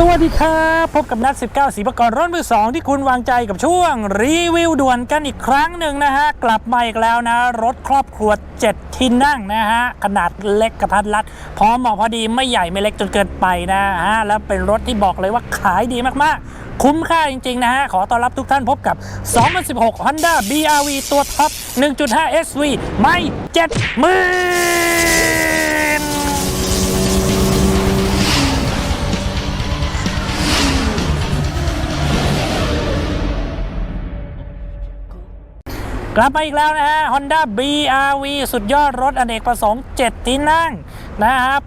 สวัสดีครับพบกับนัด 19สีประกรรถมือ 2 ที่คุณวางใจกับช่วง รีวิวด่วนกันอีกครั้งหนึ่งนะฮะ กลับมาอีกแล้วนะ รถครอบครัว 7 ที่นั่งนะฮะ ขนาดเล็กกระทัดรัด พร้อมเหมาะพอดีไม่ใหญ่ไม่เล็กจนเกินไปนะฮะ แล้วเป็นรถที่บอกเลยว่าขายดีมากๆ คุ้มค่าจริง ๆ นะฮะ ขอต้อนรับทุกท่านพบกับ 2016 Honda BRV ตัวท็อป 1.5 SV ไม่ 7 กลับมาอีกแล้วนะฮะ Honda BRV สุดยอดรถอเนกประสงค์ 7 ที่นั่งนะครับ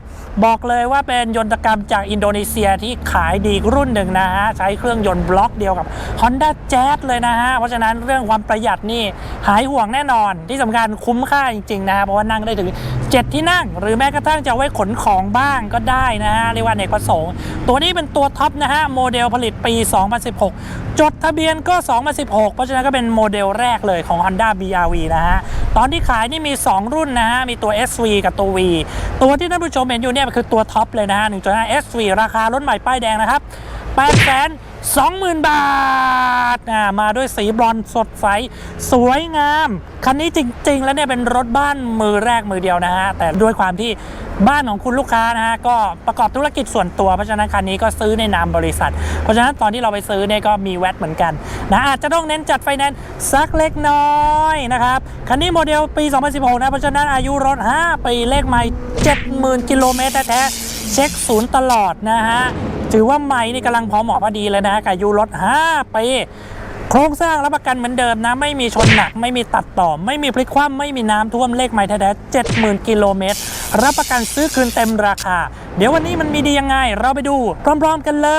บอกเลยว่าเป็นยนตกรรมจากอินโดนีเซียที่ขายดีรุ่นหนึ่งนะฮะ ใช้เครื่องยนต์บล็อกเดียวกับ Honda Jazz เลยนะฮะ เพราะฉะนั้นเรื่องความประหยัดนี่หายห่วงแน่นอนที่สำคัญคุ้มค่าจริงๆนะฮะเพราะว่านั่งได้ถึง 7 ที่นั่ง หรือแม้กระทั่งจะไว้ขนของบ้างก็ได้นะฮะเรียกว่าเนกประสงค์ ตัวนี้เป็นตัวท็อปนะฮะโมเดลผลิตปี 2016 จดทะเบียนก็ 2016 เพราะฉะนั้นก็เป็นโมเดลแรกเลยของ Honda BRV นะฮะตอนที่ขายนี่มี 2 รุ่นนะฮะมีตัว SV กับตัว V ตัวที่ท่านผู้ชมเห็นอยู่เนี่ยคือตัวท็อปเลยนะฮะ1.5 SV ราคารถใหม่ป้ายแดงนะครับ8 2 0 0 0 0 บาทอ่ามาด้วยสีบรอนสดใส สวยงาม คันนี้จริง ๆ แล้วเนี่ยเป็นรถบ้านมือแรกมือเดียวนะฮะ แต่ด้วยความที่บ้านของคุณลูกค้านะฮะ ก็ประกอบธุรกิจส่วนตัว เพราะฉะนั้นคันนี้ก็ซื้อในนามบริษัท เพราะฉะนั้นตอนที่เราไปซื้อเนี่ยก็มีแวตเหมือนกันนะอาจจะต้องเน้นจัดไฟแนนซ์สักเล็กน้อยนะครับ คันนี้โมเดลปี 2016 นะ เพราะฉะนั้นอายุรถ 5 ปีเลขไม่ 70,000 กิโลเมตรแท้ๆเช็คศูนย์ตลอดนะฮะ ถือว่าไม้นี่กำลังพอเหมาะพอดีเลยนะกับยูรถ5ปี โครงสร้างรับประกันเหมือนเดิมนะ ไม่มีชนหนัก ไม่มีตัดต่อ ไม่มีพลิกคว่ำไม่มีน้ำท่วมเลขไม่แท้ๆ70,000กิโลเมตร รับประกันซื้อคืนเต็มราคา เดี๋ยววันนี้มันมีดียังไง เราไปดูพร้อมๆกันเล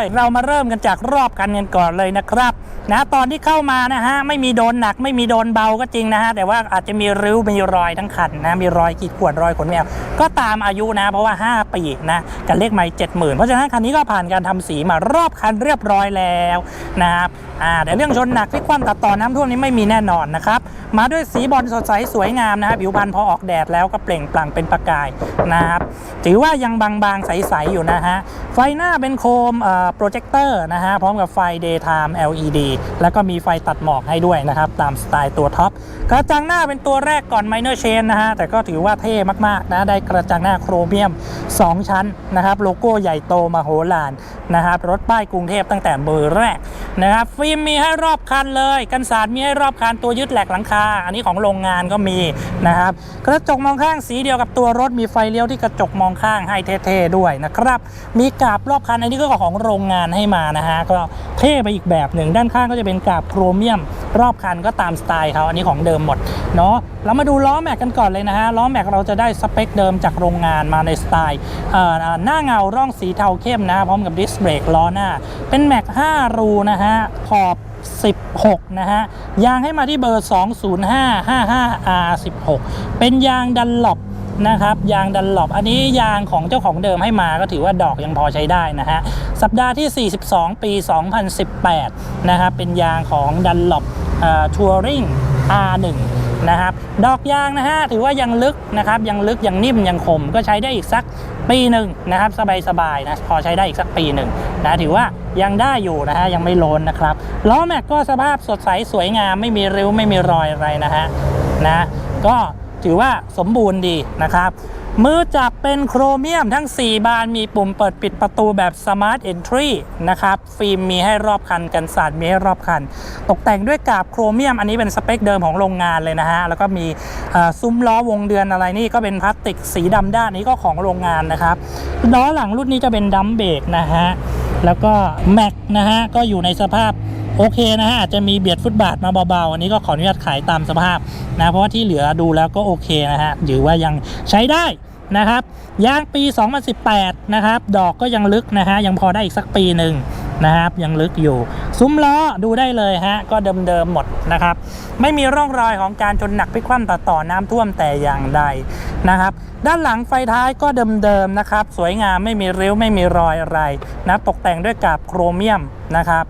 ย เรามาเริ่มกันจากรอบกันกันก่อนเลยนะครับนะตอนที่เข้ามานะฮะไม่มีโดนหนักไม่มีโดนเบาก็จริงนะฮะแต่ว่าอาจจะมีริ้วมีรอยทั้งคันนะมีรอยขีดข่วนรอยขนแมวก็ตามอายุนะ เพราะว่า 5 ปีนะกับเลขไม้เจ็ดหมื่นเพราะฉะนั้นคันนี้ก็ผ่านการทำสีมารอบคันเรียบร้อยแล้วนะครับอ่าแต่เรื่องชนหนักที่คว่ำตัดต่อน้ำท่วมนี้ไม่มีแน่นอนนะครับ มาด้วยสีบอลสดใสสวยงามนะฮะผิวพรรณพอออกแดดแล้วก็เปล่งปลั่งเป็นประกายนะครับ ถือว่ายังบางๆ ใสๆอยู่นะฮะ ไฟหน้าเป็นโคมโปรเจคเตอร์นะฮะ พร้อมกับไฟ daytime LED แล้วก็มีไฟตัดหมอกให้ด้วยนะครับ ตามสไตล์ตัวท็อป กระจังหน้าเป็นตัวแรกก่อน Minor Chain นะฮะ แต่ก็ถือว่าเท่มากๆนะได้กระจังหน้าโครเมียม 2 ชั้นนะครับโลโก้ใหญ่โตมาโหฬารนะครับรถป้ายกรุงเทพตั้งแต่เบอร์แรกนะครับฟิล์มมีให้รอบคันเลยกันสาดมีให้รอบคันตัวยึดแหลกหลังคา อันนี้ของโรงงานก็มีนะครับกระจกมองข้างสีเดียวกับตัวรถมีไฟเลี้ยวที่กระจกมองข้างให้เท่ๆด้วยนะครับ มีกาบรอบคันอันนี้ก็ของโรงงานให้มานะฮะก็เท่ไปอีกแบบหนึ่งด้านข้างก็จะเป็นกาบโครเมียม รอบคันก็ตามสไตล์เขาอันนี้ของเดิมหมดเนาะเรามาดูล้อแม็กกันก่อนเลยนะฮะล้อแม็กเราจะได้สเปคเดิมจากโรงงานมาในสไตล์หน้าเงาร่องสีเทาเข้มนะพร้อมกับดิสเบรกล้อหน้า เป็นแม็ก5รูนะฮะขอบ 16 นะฮะ ยางให้มาที่เบอร์ 20555R16 เป็นยางดันหลบนะครับยางดันหลบอันนี้ยางของเจ้าของเดิมให้มาก็ถือว่าดอกยังพอใช้ได้นะฮะ สัปดาห์ที่ 42 ปี 2018 นะครับ เป็นยางของดันหลบทัวริง R1 นะครับ ดอกยางนะฮะ ถือว่ายังลึกนะครับ ยังลึก ยังนิ่ม ยังคม ก็ใช้ได้อีกสัก ปีหนึ่งนะครับสบายๆนะพอใช้ได้อีกสักปีหนึ่งนะถือว่ายังได้อยู่นะฮะยังไม่โลนนะครับล้อแม็กก็สภาพสดใสสวยงามไม่มีริ้วไม่มีรอยอะไรนะฮะนะก็ถือว่าสมบูรณ์ดีนะครับ มือจับเป็นโครเมียมทั้ง 4 บานมีปุ่มเปิดปิดประตูแบบ Smart Entry นะครับ ฟิล์มมีให้รอบคันกันสาดมีให้รอบคัน ตกแต่งด้วยกาบโครเมียม อันนี้เป็นสเปคเดิมของโรงงานเลยนะฮะ แล้วก็มีซุ้มล้อวงเดือนอะไรนี่ก็เป็นพลาสติกสีดำด้านนี้ก็ของโรงงานนะครับล้อหลังรุ่นนี้จะเป็นดัมเบรกนะฮะ แล้วก็แม็กนะฮะ ก็อยู่ในสภาพโอเคนะฮะอาจจะมีเบียดฟุตบาทมาเบาๆ อันนี้ก็ขออนุญาตขายตามสภาพนะเพราะว่าที่เหลือดูแล้วก็โอเคนะฮะถือว่ายังใช้ได้ นะครับยางปี 2018 นะครับ ดอกก็ยังลึกนะฮะยังพอได้อีกสักปีหนึ่งนะครับ ยังลึกอยู่ ซุ้มล้อดูได้เลยฮะก็เดิมๆหมดนะครับ ไม่มีร่องรอยของการชนหนักพิคว่ำตัดต่อน้ำท่วมแต่อย่างใดนะครับ ด้านหลังไฟท้ายก็เดิมๆนะครับ สวยงามไม่มีริ้วไม่มีรอยอะไรนะตกแต่งด้วยกาบโครเมียมนะครับ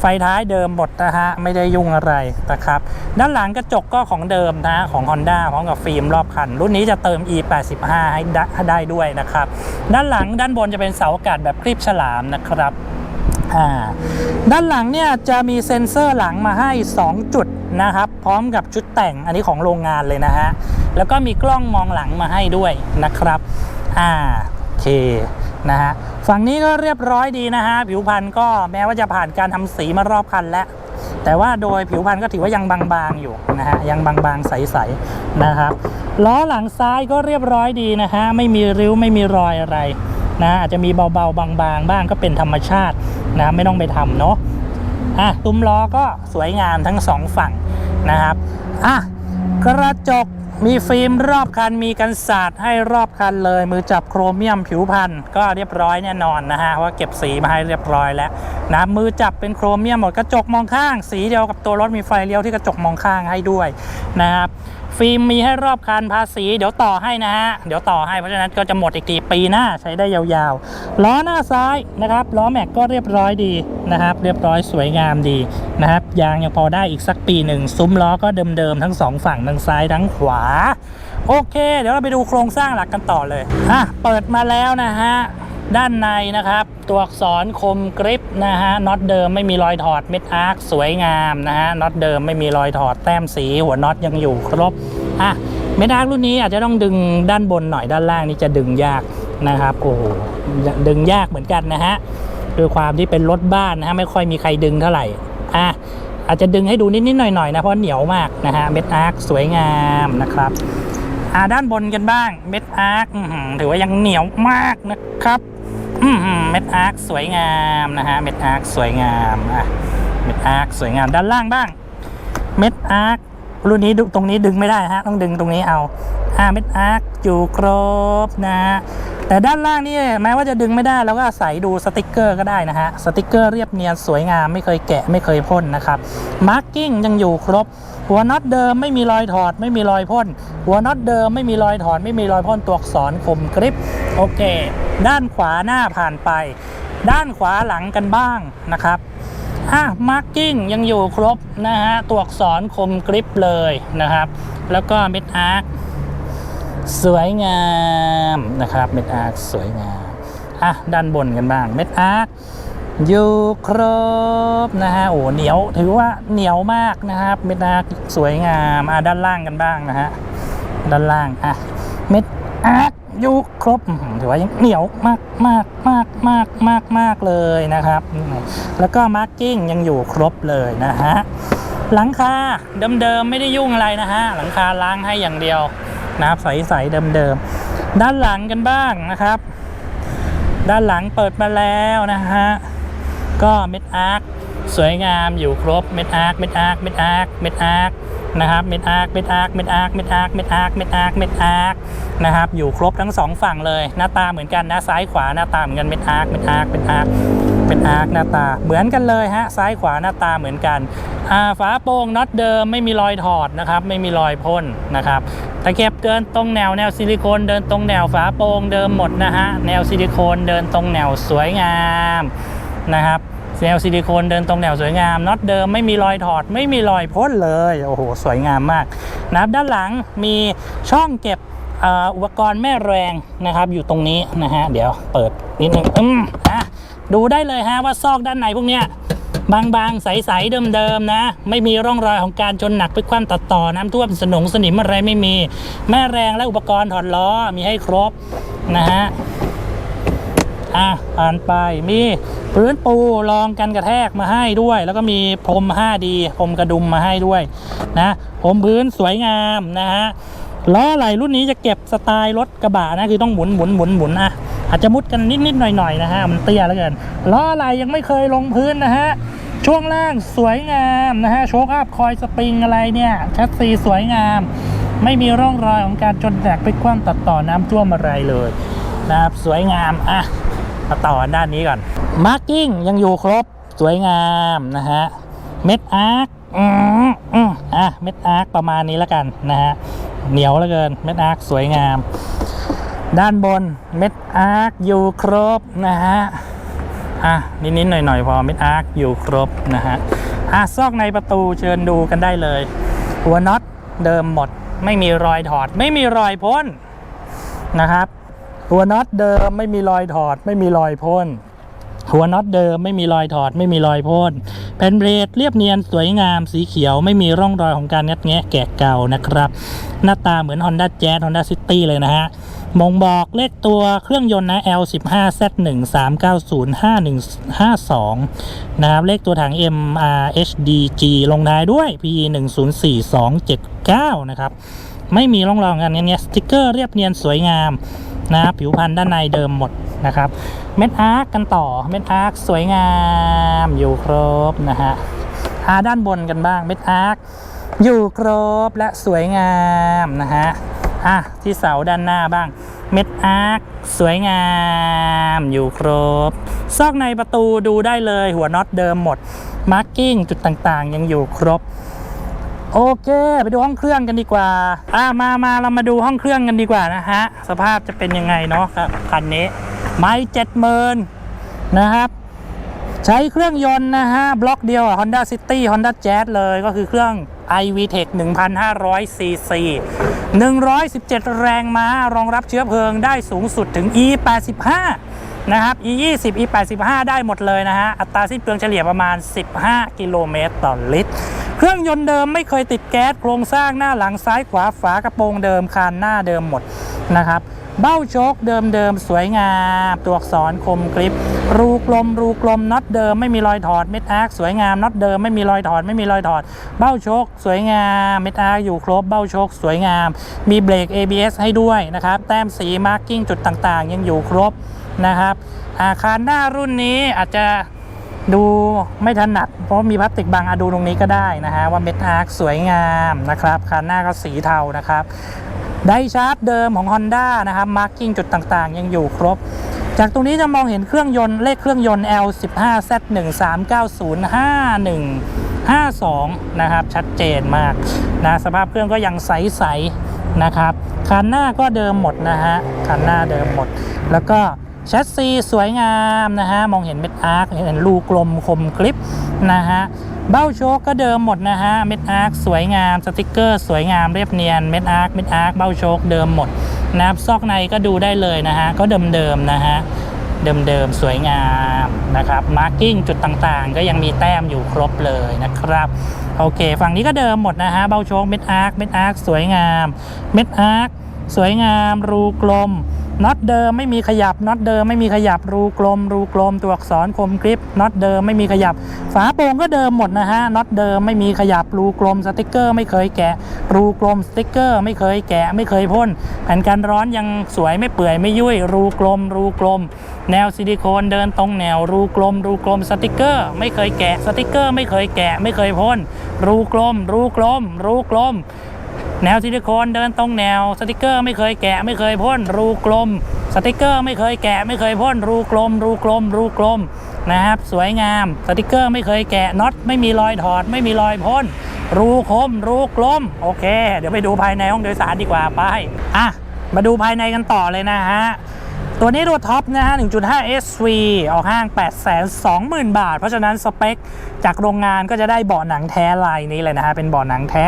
ไฟท้ายเดิมหมดนะฮะไม่ได้ยุ่งอะไรนะครับด้านหลังกระจกก็ของเดิมนะของ Honda พร้อมกับฟิล์มรอบคัน รุ่นนี้จะเติม E85 ให้ได้ด้วยนะครับ ด้านหลังด้านบนจะเป็นเสาอากาศแบบคลิปฉลามนะครับอ่าด้านหลังเนี่ยจะมีเซ็นเซอร์หลังมาให้ 2 จุดนะครับ พร้อมกับชุดแต่งอันนี้ของโรงงานเลยนะฮะ แล้วก็มีกล้องมองหลังมาให้ด้วยนะครับ อ่าโอเค นะฮะฝั่งนี้ก็เรียบร้อยดีนะฮะผิวพรรณก็แม้ว่าจะผ่านการทำสีมารอบคันแล้วแต่ว่าโดยผิวพรรณก็ถือว่ายังบางๆอยู่นะฮะยังบางๆใสๆนะครับล้อหลังซ้ายก็เรียบร้อยดีนะฮะไม่มีริ้วไม่มีรอยอะไรนะอาจจะมีเบาๆบางๆบ้างก็เป็นธรรมชาตินะไม่ต้องไปทำเนาะอะตุ้มล้อก็สวยงามทั้งสองฝั่งนะครับอะ กระจกมีฟิล์มรอบคันมีกันสาดให้รอบคันเลย มือจับโครเมียมผิวพันก็เรียบร้อยแน่นอนนะฮะว่าเก็บสีมาให้เรียบร้อยแล้วนะมือจับเป็นโครเมียมหมดกระจกมองข้าง สีเดียวกับตัวรถมีไฟเลี้ยวที่กระจกมองข้างให้ด้วยนะครับ ฟิล์มมีให้รอบคันภาษีเดี๋ยวต่อให้นะฮะ เดี๋ยวต่อให้เพราะฉะนั้นก็จะหมดอีกทีปีหน้าใช้ได้ยาวๆ ล้อหน้าซ้ายนะครับ ล้อแม็กก็เรียบร้อยดีนะครับ เรียบร้อยสวยงามดีนะครับ ยางยังพอได้อีกสักปีหนึ่งซุ้มล้อก็เดิมๆทั้งสองฝั่งทั้งซ้ายทั้งขวา โอเค เดี๋ยวเราไปดูโครงสร้างหลักกันต่อเลยอะเปิดมาแล้วนะฮะ ด้านในนะครับ ตัวอักษรคมกริปนะฮะน็อตเดิมไม่มีรอยถอดเม็ดอาร์คสวยงามนะฮะน็อตเดิมไม่มีรอยถอดแต้มสีหัวน็อตยังอยู่ครบอะเม็ดอาร์ครุ่นนี้อาจจะต้องดึงด้านบนหน่อยด้านล่างนี่จะดึงยากนะครับโอ้โหดึงยากเหมือนกันนะฮะด้วยความที่เป็นรถบ้านนะฮะไม่ค่อยมีใครดึงเท่าไหร่อะอาจจะดึงให้ดูนิดๆหน่อยๆนะเพราะเหนียวมากนะฮะเม็ดอาร์คสวยงามนะครับอ่าด้านบนกันบ้างเม็ดอาร์คถือว่ายังเหนียวมากนะครับ เม็ดอาร์คสวยงามนะฮะเม็ดอาร์คสวยงามอะเม็ดอาร์คสวยงามด้านล่างบ้าง เม็ดอาร์ครุ่นนี้ดูตรงนี้ดึงไม่ได้ฮะต้องดึงตรงนี้เอาอ่าเม็ดอาร์คอยู่ครบนะฮะแต่ด้านล่างนี่แม้ว่าจะดึงไม่ได้เราก็อาศัยดูสติกเกอร์ก็ได้นะฮะสติกเกอร์เรียบเนียนสวยงามไม่เคยแกะไม่เคยพ่นนะครับมาร์กิ้งยังอยู่ครบ หัวน็อตเดิมไม่มีรอยถอดไม่มีรอยพ่น หัวน็อตเดิมไม่มีรอยถอดไม่มีรอยพ่นตัวอักษรคมกริปโอเค ด้านขวาหน้าผ่านไป ด้านขวาหลังกันบ้างนะครับอะมาร์กิ้งยังอยู่ครบนะฮะตัวอักษรคมกริปเลยนะครับ แล้วก็เม็ดอาร์คสวยงามนะครับเม็ดอาร์คสวยงามอะด้านบนกันบ้างเม็ดอาร์ค อยู่ครบนะฮะโอ้เหนียวถือว่าเหนียวมากนะครับ เม็ดอาสวยงามอะด้านล่างกันบ้างนะฮะด้านล่างอะเม็ดอาร์คอยู่ครบถือว่ายังเหนียวมากมากมากมากมากมากเลยนะครับ แล้วก็มาร์กิ้งยังอยู่ครบเลยนะฮะหลังคาเดิมๆไม่ได้ยุ่งอะไรนะฮะหลังคาล้างให้อย่างเดียวนะครับใสๆเดิมๆด้านหลังกันบ้างนะครับ ด้านหลังเปิดมาแล้วนะฮะ ก็เม็ดอาร์คสวยงามอยู่ครบเม็ดอาร์คเม็ดอาร์คเม็ดอาร์คเม็ดอาร์คนะครับเม็ดอาร์คเม็ดอาร์คเม็ดอาร์คเม็ดอาร์คเม็ดอาร์คเม็ดอาร์คเม็ดอาร์คนะครับอยู่ครบทั้งสองฝั่งเลยหน้าตาเหมือนกันนะซ้ายขวาหน้าตาเหมือนกันเม็ดอาร์คเม็ดอาร์คเม็ดอาร์คเม็ดอาร์คหน้าตาเหมือนกันเลยฮะซ้ายขวาหน้าตาเหมือนกันฝาโป่งน็อตเดิมไม่มีรอยถอดนะครับไม่มีรอยพ่นนะครับตะเข็บเดินตรงแนวแนวซิลิโคนเดินตรงแนวฝาโป่งเดิมหมดนะฮะแนวซิลิโคนเดินตรงแนวสวยงาม นะครับแนวซิลิโคนเดินตรงแนวสวยงามน็อตเดิมไม่มีรอยถอดไม่มีรอยพ่นเลยโอ้โหสวยงามมากนะครับด้านหลังมีช่องเก็บอ,อุปกรณ์แม่แรงนะครับ อยู่ตรงนี้นะฮะเดี๋ยวเปิดนิดนึงอืมอะดูได้เลยฮะว่าซอกด้านในพวกเนี้ยบางๆ ใสๆเดิมๆนะ ไม่มีร่องรอยของการชนหนักพลิกคว่ำตัดต่อน้ำท่วมสนงสนิมอะไรไม่มี แม่แรงและอุปกรณ์ถอดล้อมีให้ครบนะฮะ อะผ่านไปมีพื้นปูรองกันกระแทกมาให้ด้วย แล้วก็มีพรม 5D พรมกระดุมมาให้ด้วยนะพรมพื้นสวยงามนะฮะล้อไหลรุ่นนี้จะเก็บสไตล์รถกระบะนะคือต้องหมุนหมุนหมุนหมุนอะอาจจะมุดกันนิดนิดหน่อยหน่อยนะฮะมันเตี้ยแล้วกันล้อไหลยังไม่เคยลงพื้นนะฮะช่วงล่างสวยงามนะฮะโชคอัพคอยสปริงอะไรเนี่ยแชสซีสวยงาม ไม่มีร่องรอยของการจนแตกไปคว่ำตัดต่อน้ำท่วมอะไรเลยนะครับสวยงามอะ มาต่อด้านนี้ก่อนมาร์กิ้งยังอยู่ครบสวยงามนะฮะเม็ดอาร์คอืมอืมอะเม็ดอาร์คประมาณนี้แล้วกันนะฮะเหนียวเหลือเกินเม็ดอาร์คสวยงาม ด้านบนเม็ดอาร์คอยู่ครบนะฮะอะนิดๆหน่อยๆพอเม็ดอาร์คอยู่ครบนะฮะอะซอกในประตูเชิญดูกันได้เลย หัวน็อตเดิมหมด ไม่มีรอยถอด ไม่มีรอยพ่นนะครับ หัวน็อตเดิมไม่มีรอยถอด ไม่มีรอยพ่นหัวน็อตเดิมไม่มีรอยถอดไม่มีรอยพ่นแผ่นเบรกเรียบเนียนสวยงามสีเขียวไม่มีร่องรอยของการงัดแงะแกะเก่านะครับ หน้าตาเหมือน Honda Jazz Honda City เลยนะฮะมงบอกเลขตัวเครื่องยนต์นะ L15Z1390552 นะครับ เลขตัวถัง MRHDG ลงท้ายด้วย P 104279 นะครับ ไม่มีร่องรอยของการงัดแงะสติกเกอร์เรียบเนียนสวยงาม นะครับผิวพันธุ์ด้านในเดิมหมดนะครับเม็ดอาร์คกันต่อเม็ดอาร์คสวยงามอยู่ครบนะฮะอาด้านบนกันบ้างเม็ดอาร์คอยู่ครบและสวยงามนะฮะอะที่เสาด้านหน้าบ้างเม็ดอาร์คสวยงามอยู่ครบ ซอกในประตูดูได้เลยหัวน็อตเดิมหมดมาร์กิ้งจุดต่างๆ ยังอยู่ครบ โอเคไปดูห้องเครื่องกันดีกว่า อ่ามามาเรามาดูห้องเครื่องกันดีกว่านะฮะ สภาพจะเป็นยังไงเนาะครับคันนี้ ไม่เจ็ดหมื่นนะครับ ใช้เครื่องยนต์นะฮะ บล็อกเดียว Honda City Honda Jazz เลยก็คือเครื่อง iVTEC 1,500 cc 117 แรงม้ารองรับเชื้อเพลิงได้สูงสุดถึง E85 นะครับ E20 E85 ได้หมดเลยนะฮะ อัตราสิ้นเปลืองเฉลี่ยประมาณ 15 กิโลเมตรต่อลิตร เครื่องยนต์เดิมไม่เคยติดแก๊สโครงสร้างหน้าหลังซ้ายขวาฝากระโปรงเดิมคานหน้าเดิมหมดนะครับ เบ้าโชคเดิมเดิมๆสวยงาม ตัวอักษรคมกริบรูกลมรูกลมน็อตเดิมไม่มีรอยถอดเม็ดอาร์คสวยงามน็อตเดิมไม่มีรอยถอดไม่มีรอยถอด เบ้าโชคสวยงามเม็ดอาร์คอยู่ครบเบ้าโชคสวยงาม มีเบรก ABS ให้ด้วยนะครับแต้มสีมาร์กิ้งจุดต่างๆ ยังอยู่ครบนะครับอาคารหน้ารุ่นนี้อาจจะ ดูไม่ถนัดเพราะมีพลาสติกบังอะดูตรงนี้ก็ได้นะฮะว่าเม็ดอาร์คสวยงามนะครับคันหน้าก็สีเทานะครับไดชาร์จเดิมของ Honda นะครับมาร์กิ้งจุดต่างๆ ยังอยู่ครบ จากตรงนี้จะมองเห็นเครื่องยนต์เลขเครื่องยนต์ L15Z13905152 นะครับ ชัดเจนมากนะสภาพเครื่องก็ยังใสๆนะครับคันหน้าก็เดิมหมดนะฮะคันหน้าเดิมหมด แล้วก็ แชสซีสวยงามนะฮะมองเห็นเม็ดอาร์คเห็นรูกลมคมกริบนะฮะเบ้าโชคก็เดิมหมดนะฮะเม็ดอาร์คสวยงามสติกเกอร์สวยงามเรียบเนียนเม็ดอาร์คเม็ดอาร์คเบ้าโชคเดิมหมดนะครับซอกในก็ดูได้เลยนะฮะก็เดิมๆนะฮะเดิมๆ สวยงามนะครับมาร์กิ้งจุดต่างๆ ก็ยังมีแต้มอยู่ครบเลยนะครับโอเค ฝั่งนี้ก็เดิมหมดนะฮะเบ้าโชคเม็ดอาร์คเม็ดอาร์คสวยงาม เม็ดอาร์คสวยงาม รูกลม น็อตเดิมไม่มีขยับน็อตเดิมไม่มีขยับรูกลม รูกลมตัวอักษรคมกริบน็อตเดิมไม่มีขยับ ฝาโปร่งก็เดิมหมดนะฮะน็อตเดิมไม่มีขยับรูกลมสติกเกอร์ไม่เคยแกะ รูกลมสติกเกอร์ไม่เคยแกะ ไม่เคยพ่นแผ่นกันร้อนยังสวยไม่เปื่อยไม่ยุ่ยรูกลม รูกลม แนวซิลิโคนเดินตรงแนว รูกลม รูกลมสติกเกอร์ ไม่เคยแกะสติกเกอร์ ไม่เคยแกะ ไม่เคยพ่นรูกลม รูกลม รูกลม แนวซิลิโคนเดินตรงแนวสติกเกอร์ไม่เคยแกะไม่เคยพ่นรูกลม สติกเกอร์ไม่เคยแกะไม่เคยพ่นรูกลม รูกลม รูกลมนะครับ สวยงามสติกเกอร์ไม่เคยแกะน็อตไม่มีรอยถอด ไม่มีรอยพ่นรูคม รูกลม โอเค เดี๋ยวไปดูภายในห้องโดยสารดีกว่าไปอะมาดูภายในกันต่อเลยนะฮะ ตัวนี้ตัวท็อปนะฮะ 1.5 SV ออกห้าง 820,000 บาท เพราะฉะนั้นสเปคจากโรงงานก็จะได้เบาะหนังแท้ลายนี้เลยนะฮะ เป็นเบาะหนังแท้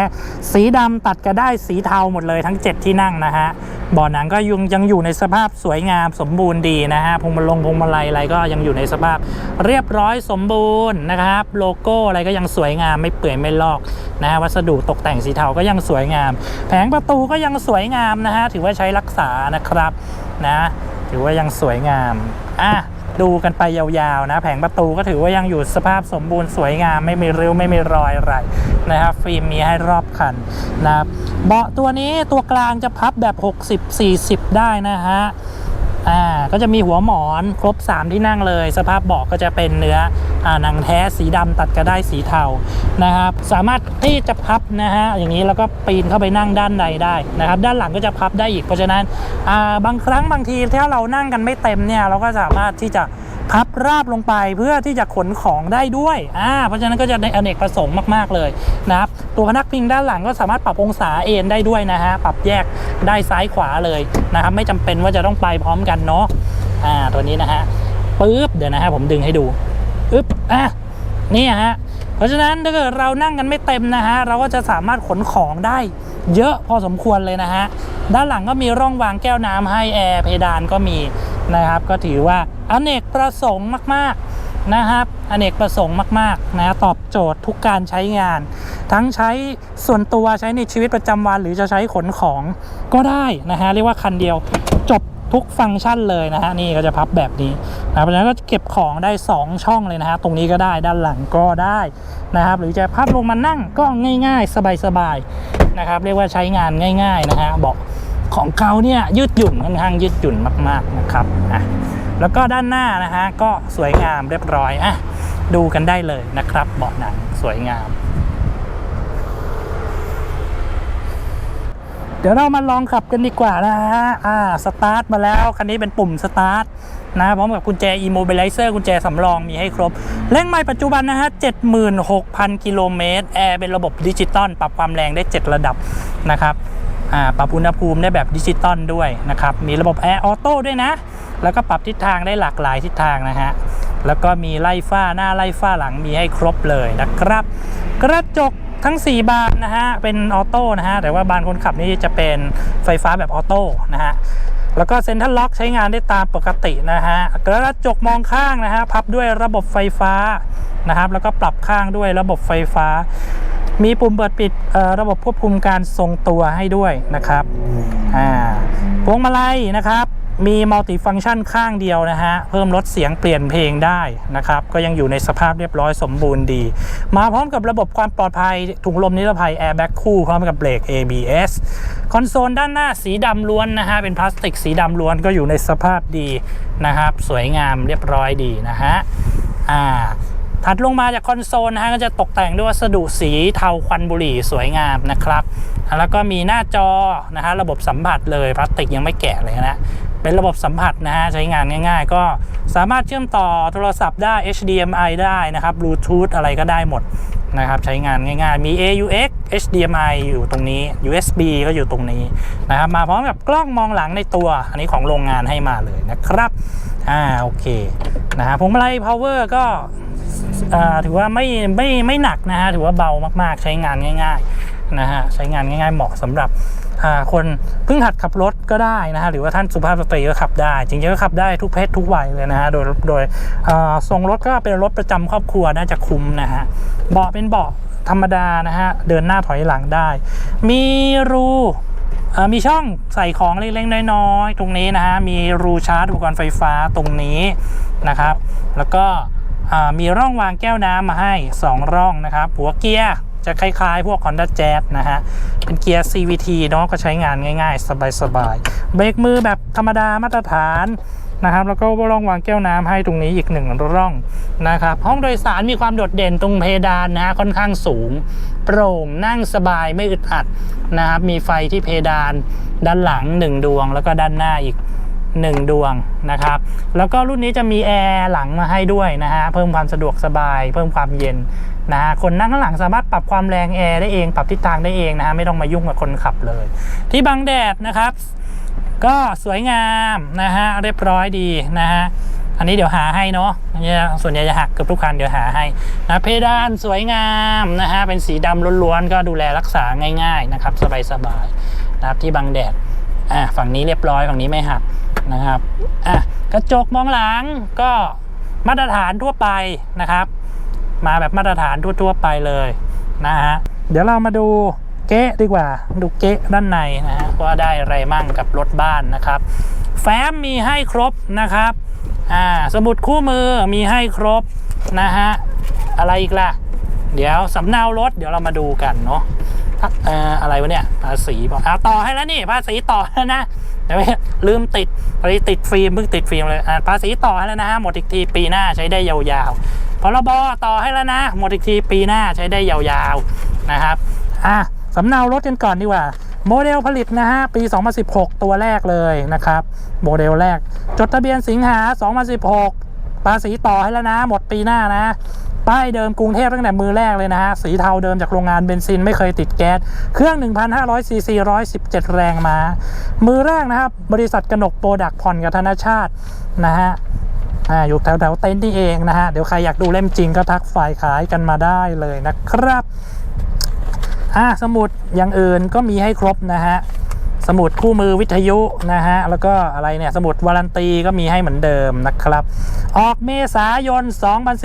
สีดำตัดกับได้สีเทาหมดเลยทั้ง 7 ที่นั่งนะฮะ เบาะหนังก็ยังยังอยู่ในสภาพสวยงามสมบูรณ์ดีนะฮะพวงมาลงพวงมาลัยอะไรก็ยังอยู่ในสภาพเรียบร้อยสมบูรณ์นะครับ โลโก้อะไรก็ยังสวยงามไม่เปื่อยไม่ลอกนะฮะ วัสดุตกแต่งสีเทาก็ยังสวยงาม แผงประตูก็ยังสวยงามนะฮะ ถือว่าใช้รักษานะครับนะ ถือว่ายังสวยงาม อะ ดูกันไปยาวๆนะ แผงประตูก็ถือว่ายังอยู่สภาพสมบูรณ์สวยงามไม่มีริ้วไม่มีรอยอะไรนะครับ ฟิล์มมีให้รอบคันนะครับเบาะตัวนี้ตัวกลางจะพับแบบ 60-40 ได้นะฮะ อ่าก็จะมีหัวหมอนครบ 3 ที่นั่งเลย สภาพเบาะก็จะเป็นเนื้ออ่าหนังแท้สีดำตัดกระได้สีเทานะครับสามารถที่จะพับนะฮะอย่างนี้แล้วก็ปีนเข้าไปนั่งด้านในได้นะครับด้านหลังก็จะพับได้อีกเพราะฉะนั้นอ่าบางครั้งบางทีถ้าเรานั่งกันไม่เต็มเนี่ยเราก็สามารถที่จะ พับราบลงไปเพื่อที่จะขนของได้ด้วยอ่าเพราะฉะนั้นก็จะในอเนกประสงค์มาก ๆ เลยนะครับตัวพนักพิงด้านหลังก็สามารถปรับองศาเอนได้ด้วยนะฮะปรับแยกได้ซ้ายขวาเลยนะครับไม่จำเป็นว่าจะต้องไปพร้อมกันเนาะอ่าตัวนี้นะฮะปึ๊บเดี๋ยวนะฮะผมดึงให้ดูอึ๊บอะนี่ฮะเพราะฉะนั้นถ้าเกิดเรานั่งกันไม่เต็มนะฮะเราก็จะสามารถขนของได้เยอะพอสมควรเลยนะฮะด้านหลังก็มีร่องวางแก้วน้ำให้แอร์เพดานก็มี นะครับ ก็ถือว่าอเนกประสงค์มาก ๆนะครับอเนกประสงค์มากๆนะตอบโจทย์ทุกการใช้งาน ทั้งใช้ส่วนตัวใช้ในชีวิตประจำวัน หรือจะใช้ขนของก็ได้นะฮะเรียกว่าคันเดียวจบทุกฟังก์ชันเลยนะฮะนี่ก็จะพับแบบนี้นะเพราะฉะนั้นก็เก็บของได้ 2 ช่องเลยนะฮะตรงนี้ก็ได้ด้านหลังก็ได้นะครับ หรือจะพับลงมานั่งก็ง่าย ๆ สบายๆนะครับ เรียกว่าใช้งานง่าย ๆ นะฮะเบอก ของเขาเนี่ยยืดหยุ่นค่อนข้างยืดหยุ่นมากๆนะครับอะแล้วก็ด้านหน้านะฮะก็สวยงามเรียบร้อยอะดูกันได้เลยนะครับเบาะหนังสวยงาม เดี๋ยวเรามาลองขับกันดีกว่านะฮะอ่าสตาร์ทมาแล้วคันนี้เป็นปุ่มสตาร์ทนะพร้อมกับกุญแจ immobilizer กุญแจสำรองมีให้ครบเร่งไม้ปัจจุบันนะฮะ 76,000 กิโลเมตร แอร์เป็นระบบดิจิตอลปรับความแรงได้ 7 ระดับนะครับ ปรับอุณหภูมิได้แบบดิจิตอลด้วยนะครับ มีระบบแอร์ออโต้ด้วยนะ แล้วก็ปรับทิศทางได้หลากหลายทิศทางนะฮะ แล้วก็มีไล่ฝ้าหน้าไล่ฝ้าหลังมีให้ครบเลยนะครับ กระจกทั้ง 4 บานนะฮะ เป็นออโต้นะฮะ แต่ว่าบานคนขับนี่จะเป็นไฟฟ้าแบบออโต้นะฮะ แล้วก็เซ็นทรัลล็อกใช้งานได้ตามปกตินะฮะ กระจกมองข้างนะฮะ พับด้วยระบบไฟฟ้านะครับ แล้วก็ปรับข้างด้วยระบบไฟฟ้า มีปุ่มเปิดปิดเอ่อระบบควบคุมการทรงตัวให้ด้วยนะครับอ่าพวงมาลัยนะครับ มีมัลติฟัง c t ชันข้างเดียวนะฮะ เพิ่มลดเสียงเปลี่ยนเพลงได้นะครับ ก็ยังอยู่ในสภาพเรียบร้อยสมบูรณ์ดี มาพร้อมกับระบบความปลอดภัยถุงลมนิรภัยแอร์แบ็กคู่พร้อมกับเบรก ABS คอนโซลด้านหน้าสีดำล้วนนะฮะ เป็นพลาสติกสีดำล้วนก็อยู่ในสภาพดีนะครับ สวยงามเรียบร้อยดีนะฮะ อ่า ถัดลงมาจากคอนโซลนะฮะก็จะตกแต่งด้วยวัสดุสีเทาควันบุหรี่สวยงามนะครับ แล้วก็มีหน้าจอนะฮะระบบสัมผัสเลยพลาสติกยังไม่แกะเลยนะเป็นระบบสัมผัสนะฮะใช้งานง่ายๆ ก็สามารถเชื่อมต่อโทรศัพท์ได้ HDMI ได้นะครับ Bluetooth อะไรก็ได้หมดนะครับใช้งานง่ายๆ มี AUX HDMI อยู่ตรงนี้ USB ก็อยู่ตรงนี้นะครับมาพร้อมกับกล้องมองหลังในตัว อันนี้ของโรงงานให้มาเลยนะครับอ่าโอเคนะฮะพวงมาลัย power ก็ ถือว่าไม่ไม่ไม่หนักนะฮะถือว่าเบามากๆใช้งานง่าย ๆนะฮะใช้งานง่าย ๆ เหมาะสำหรับคนเพิ่งหัดขับรถก็ได้นะฮะหรือว่าท่านสุภาพสตรีก็ขับได้ จริงๆก็ขับได้ทุกเพศทุกวัยเลยนะฮะโดยโดยอ่าทรงรถก็เป็นรถประจำครอบครัวน่าจะคุ้มนะฮะเบาะเป็นเบาะธรรมดานะฮะเดินหน้าถอยหลังได้ มีรูมีช่องใส่ของเล็กๆน้อยๆตรงนี้นะฮะมีรูชาร์จอุปกรณ์ไฟฟ้าตรงนี้นะครับ แล้วก็ มีร่องวางแก้วน้ำมาให้ 2 ร่องนะครับ หัวเกียร์จะคล้ายๆ พวก Honda Jazz นะฮะ เป็นเกียร์ CVT เนาะก็ใช้งานง่าย ๆ สบายๆ เบรกมือแบบธรรมดามาตรฐานนะครับ แล้วก็ร่องวางแก้วน้ำให้ตรงนี้อีกหนึ่งร่องนะครับ ห้องโดยสารมีความโดดเด่นตรงเพดานนะฮะค่อนข้างสูง โปร่งนั่งสบายไม่อึดอัดนะครับ มีไฟที่เพดานด้านหลัง 1 ดวงแล้วก็ด้านหน้าอีก 1 ดวงนะครับ แล้วก็รุ่นนี้จะมีแอร์หลังมาให้ด้วยนะฮะ เพิ่มความสะดวกสบาย เพิ่มความเย็นนะฮะ คนนั่งข้างหลังสามารถปรับความแรงแอร์ได้เอง ปรับทิศทางได้เองนะฮะ ไม่ต้องมายุ่งกับคนขับเลย ที่บังแดดนะครับ ก็สวยงามนะฮะ เรียบร้อยดีนะฮะ อันนี้เดี๋ยวหาให้เนาะเนี่ยส่วนใหญ่จะหักเกือบทุกคันเดี๋ยวหาให้นะเพดานสวยงามนะฮะ เป็นสีดำล้วนๆ ก็ดูแลรักษาง่าย ๆ นะครับ สบายๆนะครับที่บังแดดอะฝั่งนี้เรียบร้อยฝั่งนี้ไม่หัก นะครับอะกระจกมองหลังก็มาตรฐานทั่วไปนะครับ มาแบบมาตรฐานทั่วๆไปเลยนะฮะเดี๋ยวเรามาดูเก๊ดีกว่า ดูเก๊ะด้านในนะฮะว่าได้อะไรมั่งกับรถบ้านนะครับ แฟ้มมีให้ครบนะครับอ่าสมุดคู่มือมีให้ครบนะฮะอะไรอีกล่ะ เดี๋ยวสำเนารถเดี๋ยวเรามาดูกันเนาะอ่ออะไรวะเนี่ยภาษีบอกอ่าต่อให้แล้วนี่ภาษีต่อแล้วนะ แต่ว่าลืมติดภาษีติดฟิล์มเพิ่งติดฟิล์มเลยอ่าภาษีต่อให้แล้วนะฮะหมดอีกทีปีหน้าใช้ได้ยาวๆพรบต่อให้แล้วนะหมดอีกทีปีหน้าใช้ได้ยาวๆนะครับอะสำเนารถกันก่อนดีกว่าโมเดลผลิตนะฮะปี 2016 ตัวแรกเลยนะครับโมเดลแรก จดทะเบียนสิงหา 2016 ภาษีต่อให้แล้วนะ หมดปีหน้านะ ป้ายเดิมกรุงเทพตั้งแต่มือแรกเลยนะฮะ สีเทาเดิมจากโรงงานเบนซินไม่เคยติดแก๊ส เครื่อง 1,500ซีซี117 แรงมา มือแรกนะครับ บริษัทกนกโปรดักผ่อนกับธนชาตินะฮะอยู่แถวแถวเต็นท์นี่เองนะฮะ เดี๋ยวใครอยากดูเล่มจริงก็ทักฝ่ายขายกันมาได้เลยนะครับอ่าสมุดอย่างอื่นก็มีให้ครบนะฮะสมุดคู่มือวิทยุนะฮะ แล้วก็อะไรเนี่ย สมุดวารันตีก็มีให้เหมือนเดิมนะครับ ออกเมษายน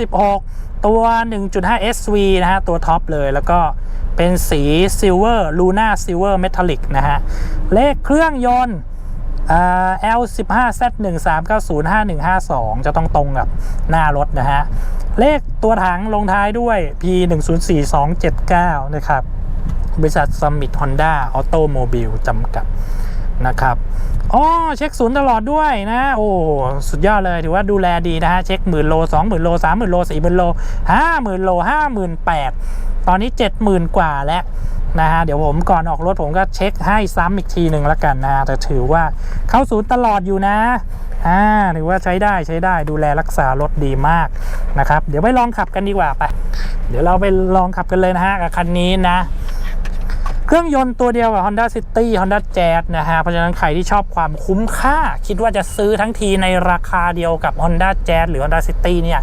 2016 ตัว 1.5 SV นะฮะ ตัวท็อปเลย แล้วก็เป็นสีซิลเวอร์ลูน่าซิลเวอร์เมทัลลิกนะฮะ เลขเครื่องยนต์อ่า L15Z13905152 จะต้องตรงกับหน้ารถนะฮะ เลขตัวถังลงท้ายด้วย P104279 นะครับ บริษัท Summit Honda Automobile จำกัด นะครับอ๋อเช็คศูนย์ตลอดด้วยนะ โอ้สุดยอดเลยถือว่าดูแลดีนะฮะ เช็คหมื่นโลสองหมื่นโลสามหมื่นโลสี่หมื่นโลห้าหมื่นโลห้าหมื่นแปดตอนนี้เจ็ดหมื่นกว่าแล้วนะฮะ เดี๋ยวผมก่อนออกรถผมก็เช็คให้ซ้ำอีกทีหนึ่งแล้วกันนะฮะแต่ถือว่าเข้าศูนย์ตลอดอยู่นะอ่าถือว่าใช้ได้ใช้ได้ดูแลรักษารถดีมากนะครับ เดี๋ยวไปลองขับกันดีกว่าไป เดี๋ยวเราไปลองขับกันเลยนะฮะกับคันนี้นะ เครื่องยนต์ตัวเดียวกับ Honda City Honda Jazz นะฮะ เพราะฉะนั้นใครที่ชอบความคุ้มค่า คิดว่าจะซื้อทั้งทีในราคาเดียวกับ Honda Jazz หรือ Honda City เนี่ย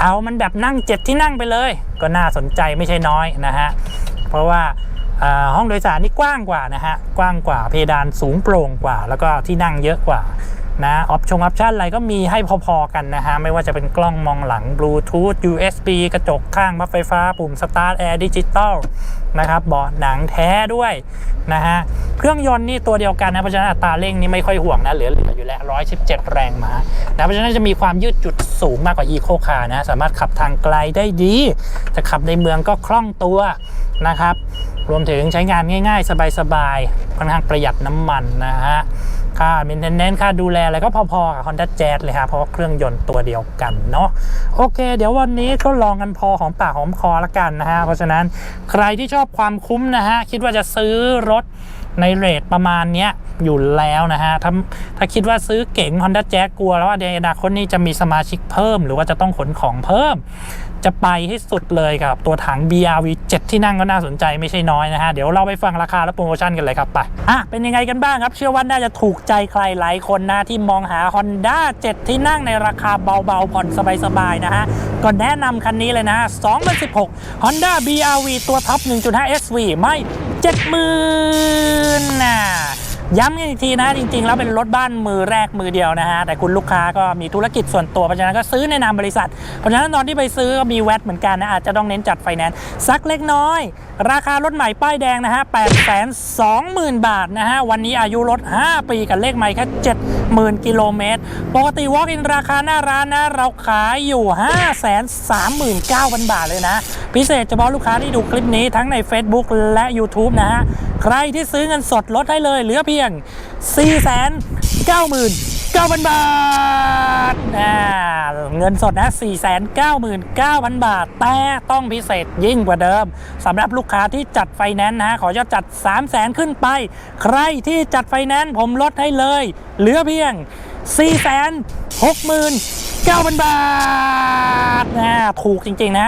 เอามันแบบนั่งเจ็ดที่นั่งไปเลย ก็น่าสนใจไม่ใช่น้อยนะฮะ เพราะว่าอ่าห้องโดยสารนี่กว้างกว่านะฮะ กว้างกว่าเพดานสูงโปร่งกว่า แล้วก็ที่นั่งเยอะกว่า นะออปชงออปชั่นอะไรก็มีให้พอๆกันนะฮะ ไม่ว่าจะเป็นกล้องมองหลัง Bluetooth USB กระจกข้างบัฟไฟฟ้า ปุ่ม Start Air Digital นะครับเบาะหนังแท้ด้วยนะฮะ เครื่องยนต์นี่ตัวเดียวกันนะ เพราะฉะนั้นอัตราเร่งนี่ไม่ค่อยห่วงนะ เหลือเหลืออยู่แล้ว 117 แรงม้านะเพราะฉะนั้นจะมีความยืดจุดสูงมากกว่า Eco Car นะ สามารถขับทางไกลได้ดี จะขับในเมืองก็คล่องตัวนะครับรวมถึงใช้งานง่าย ๆ สบายๆค่อนข้างประหยัดน้ำมันนะฮะ ค่า maintenance ค่าดูแลอะไรก็พอๆกับ Honda Jazz เลยฮะเพราะเครื่องยนต์ตัวเดียวกันเนาะโอเค เดี๋ยววันนี้ก็ลองกันพอหอมปากหอมคอละกันนะฮะเพราะฉะนั้นใครที่ชอบความคุ้มนะฮะคิดว่าจะซื้อรถ ในเรทประมาณเนี้ยอยู่แล้วนะฮะ ถ้าถ้าคิดว่าซื้อเก๋ง Honda Jazz กลัวแล้วว่าในอนาคตนี้จะมีสมาชิกเพิ่ม หรือว่าจะต้องขนของเพิ่ม จะไปให้สุดเลยกับตัวถัง BRV 7 ที่นั่งก็น่าสนใจไม่ใช่น้อยนะฮะ เดี๋ยวเราไปฟังราคาและโปรโมชั่นกันเลยครับไปอะเป็นยังไงกันบ้างครับ เชื่อว่าน่าจะถูกใจใครหลายคนนะที่มองหา Honda 7 ที่นั่งในราคาเบาๆผ่อนสบายๆนะฮะก็แนะนำคันนี้เลยนะ2016 Honda BRV ตัวท็อป1.5 SV ไม่ 70,000น่ะย้ำกันอีกทีนะจริง ๆ แล้วเป็นรถบ้านมือแรกมือเดียวนะฮะ แต่คุณลูกค้าก็มีธุรกิจส่วนตัวเพราะฉะนั้นก็ซื้อในนามบริษัท เพราะฉะนั้นตอนที่ไปซื้อก็มีแวดเหมือนกันนะ อาจจะต้องเน้นจัดไฟแนนซ์สักเล็กน้อย ราคารถใหม่ป้ายแดงนะฮะ8 2 0 0 0 0บาทนะฮะ วันนี้อายุรถ 5 ปีกับเลขใหม่แค่70,000 กิโลเมตร ปกติ Walk in ราคาหน้าร้านนะเราขายอยู่ 539,000 บาทเลยนะ พิเศษเฉพาะลูกค้าที่ดูคลิปนี้ทั้งใน Facebook และ YouTube นะฮะ ใครที่ซื้อเงินสดลดให้เลยเหลือเพียง 499,000 บาทอ่เงินสดนะ 499,000 บาท แต่ต้องพิเศษยิ่งกว่าเดิมสำหรับลูกค้าที่จัดไฟแนนซ์นะ ขอยอดจัด 300,000 ขึ้นไป ใครที่จัดไฟแนนซ์ผมลดให้เลย เหลือเพียง 469,000 บาทนะถูกจริงๆนะ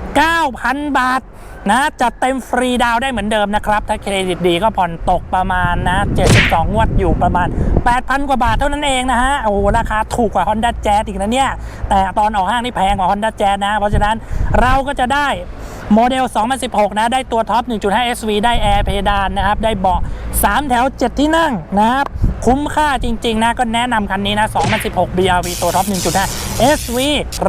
469,000 บาทนะจัดเต็มฟรีดาวได้เหมือนเดิมนะครับ ถ้าเครดิตดีก็ผ่อนตกประมาณนะ 72 งวดอยู่ประมาณ 8,000 กว่าบาทเท่านั้นเองนะฮะ โอ้ราคาถูกกว่า Honda Jazz อีกนะเนี่ย แต่ตอนออกห้างนี่แพงกว่า Honda Jazz นะ เพราะฉะนั้นเราก็จะได้โมเดล 2016 นะ ได้ตัวท็อป 1.5 SV ได้แอร์เพดานนะครับ ได้เบาะ 3 แถว 7 ที่นั่งนะครับ คุ้มค่าจริงๆนะก็แนะนำคันนี้นะ 2016 BRV ตัวท็อป 1.5 SV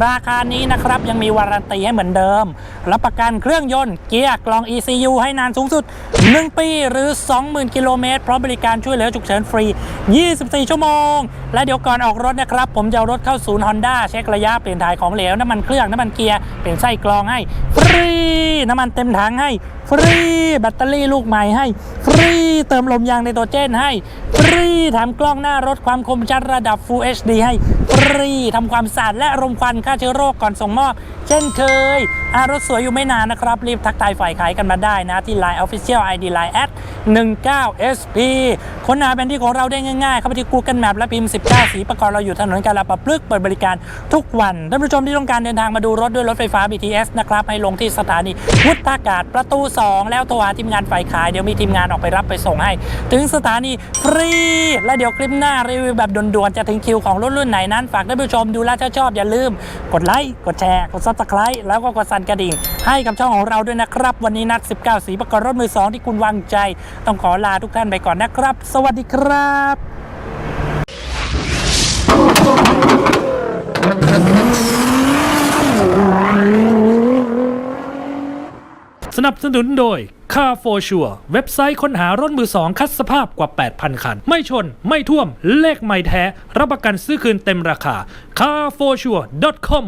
ราคานี้นะครับ ยังมีวารันตีให้เหมือนเดิม รับประกันเครื่องยนต์เกียร์กล่อง ECU ให้นานสูงสุด 1 ปีหรือ 20,000 กิโลเมตรพร้อมบริการช่วยเหลือฉุกเฉินฟรี 24 ชั่วโมง และเดี๋ยวก่อนออกรถนะครับ ผมจะรถเข้าศูนย์ Honda เช็คระยะเปลี่ยนถ่ายของเหลวน้ำมันเครื่องน้ำมันเกียร์เปลี่ยนไส้กรองให้ฟรีน้ำมันเต็มถังให้ฟรีแบตเตอรี่ลูกใหม่ให้ฟรีเติมลมยางไนโตรเจนให้ฟรีแถมกล้องหน้ารถความคมชัดระดับ Full HD ให้ฟรีทำความสะอาดและรมควันฆ่าเชื้อโรคก่อนส่งมอบ เช่นเคย รถสวยอยู่ไม่นานนะครับ รีบทักทายฝ่ายขายกันมาได้นะ ที่ Line Official ID Line at 19 SP ค้นหาแผนที่ของเราได้ง่ายๆ เข้าไปที่ Google Map และพิมพ์ 19 สีประกอบเราอยู่ถนนกาลาปะพลึกเปิดบริการทุกวันท่านผู้ชมที่ต้องการเดินทางมาดูรถด้วยรถไฟฟ้า BTS นะครับให้ลงที่สถานีวุฒากาศประตู 2 แล้วโทรหาทีมงานฝ่ายขายเดี๋ยวมีทีมงานออกไปรับไปส่งให้ ถึงสถานีฟรี และเดี๋ยวคลิปหน้ารีวิวแบบด่วนๆจะถึงคิวของรุ่นรุ่นไหนนั้นฝากท่านผู้ชมดูแลวถ้าชอบอย่าลืม กดไลค์กดแชร์กด subscribe แล้วก็กดสั่นกระดิ่ง ให้กับช่องของเราด้วยนะครับ วันนี้นัด 19 สีประกอบรถมือสองที่คุณวางใจ ต้องขอลาทุกท่านไปก่อนนะครับ สวัสดีครับสนับสนุนโดย Car for Sure เว็บไซต์ค้นหารถมือสองคัดสภาพกว่า 8,000 คัน ไม่ชน ไม่ท่วม เลขไม่แท้ รับประกันซื้อคืนเต็มราคา carforsure.com